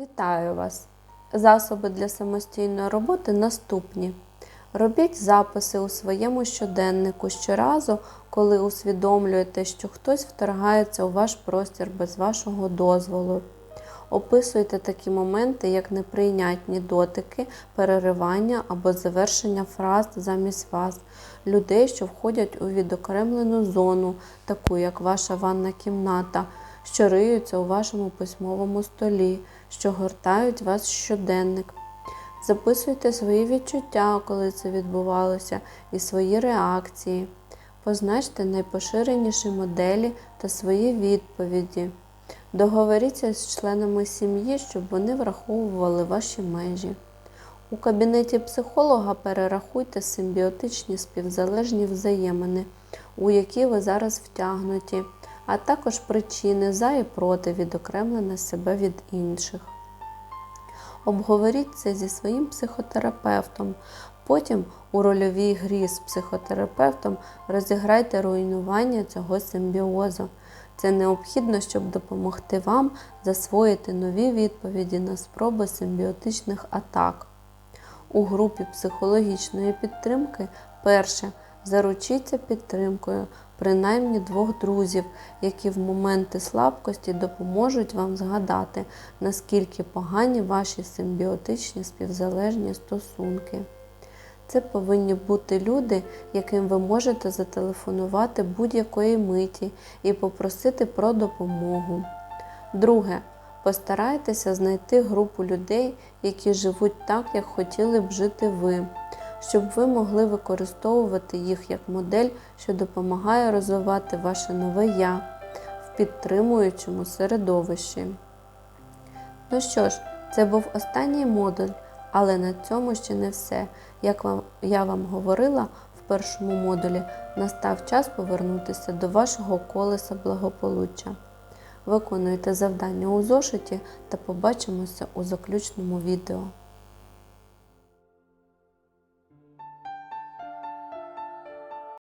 Вітаю вас! Засоби для самостійної роботи наступні. Робіть записи у своєму щоденнику щоразу, коли усвідомлюєте, що хтось вторгається у ваш простір без вашого дозволу. Описуйте такі моменти, як неприйнятні дотики, переривання або завершення фраз замість вас, людей, що входять у відокремлену зону, таку як ваша ванна кімната, що риються у вашому письмовому столі, що гортають ваш щоденник. Записуйте свої відчуття, коли це відбувалося, і свої реакції. Позначте найпоширеніші моделі та свої відповіді. Договоріться з членами сім'ї, щоб вони враховували ваші межі. У кабінеті психолога перерахуйте симбіотичні співзалежні взаємини, у які ви зараз втягнуті, а також причини за і проти відокремлення себе від інших. Обговоріть це зі своїм психотерапевтом. Потім у рольовій грі з психотерапевтом розіграйте руйнування цього симбіозу. Це необхідно, щоб допомогти вам засвоїти нові відповіді на спроби симбіотичних атак. У групі психологічної підтримки перше заручіться підтримкою принаймні двох друзів, які в моменти слабкості допоможуть вам згадати, наскільки погані ваші симбіотичні співзалежні стосунки. Це повинні бути люди, яким ви можете зателефонувати будь-якої миті і попросити про допомогу. Друге. Постарайтеся знайти групу людей, які живуть так, як хотіли б жити ви, щоб ви могли використовувати їх як модель, що допомагає розвивати ваше нове я в підтримуючому середовищі. Ну що ж, це був останній модуль, але на цьому ще не все. Як вам, я вам говорила в першому модулі, настав час повернутися до вашого колеса благополуччя. Виконуйте завдання у зошиті та побачимося у заключному відео.